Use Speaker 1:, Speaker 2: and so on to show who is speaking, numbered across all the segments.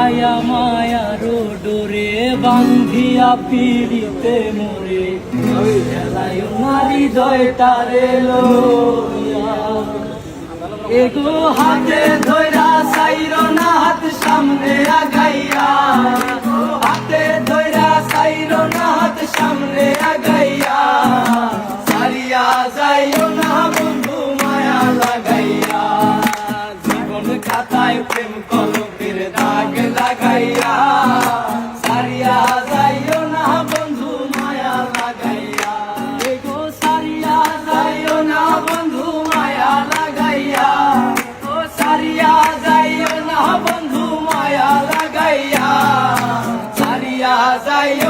Speaker 1: হায়া মায়ার ডোরে বান্ধিয়া পিড়িতে মোরে। খেলায় নারী দয়টারে লইয়া। এগো হাতে ধৈরা সাইর না হাত, সামনে আগাইয়া। হাতে ধৈরা সাইর না হাত, সামনে আগাইয়া। সারিয়া যাইও না বন্ধু, মায়া লাগাইয়া। জীবন খাতায় প্রেম কলমের দাগ লাগাইয়া সারিয়া যাইও না বন্ধু মায়া লাগাইয়া। এগো সারিয়া যাইও না বন্ধু মায়া লাগাইয়া। ও সারিয়া যাইও না বন্ধু মায়া লাগাইয়া। সারিয়া যাইও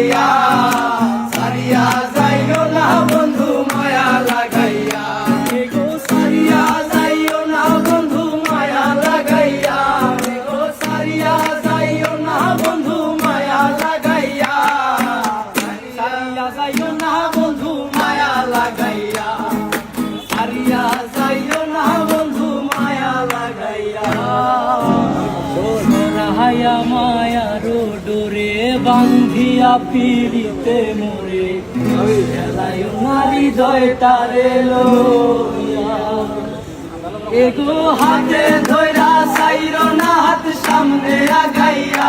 Speaker 1: লাগাইয়া হায়া মায়ার ডোরে বান্ধিয়া পিড়িতে মোরে। খেলায় এগো হাতে ধৈরা সাইর না হাত সামনে আগাইয়া।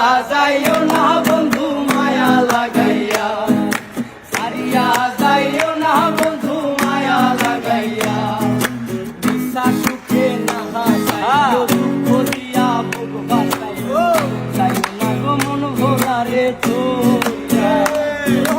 Speaker 1: সারিয়া যাইও না বন্ধু মায়া লাগাইয়া। সারিয়া যাইও না বন্ধু মায়া লাগাইয়া। বিশ্বাস সুখে না দুঃখ দিয়া বুক বাসাইও যাইও না গো মন ভোলারে তোরা ও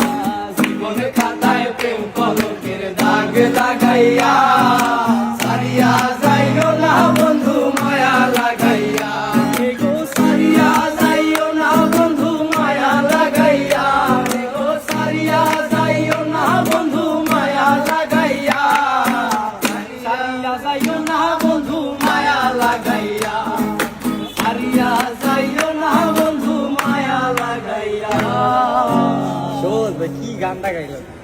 Speaker 1: বন্ধু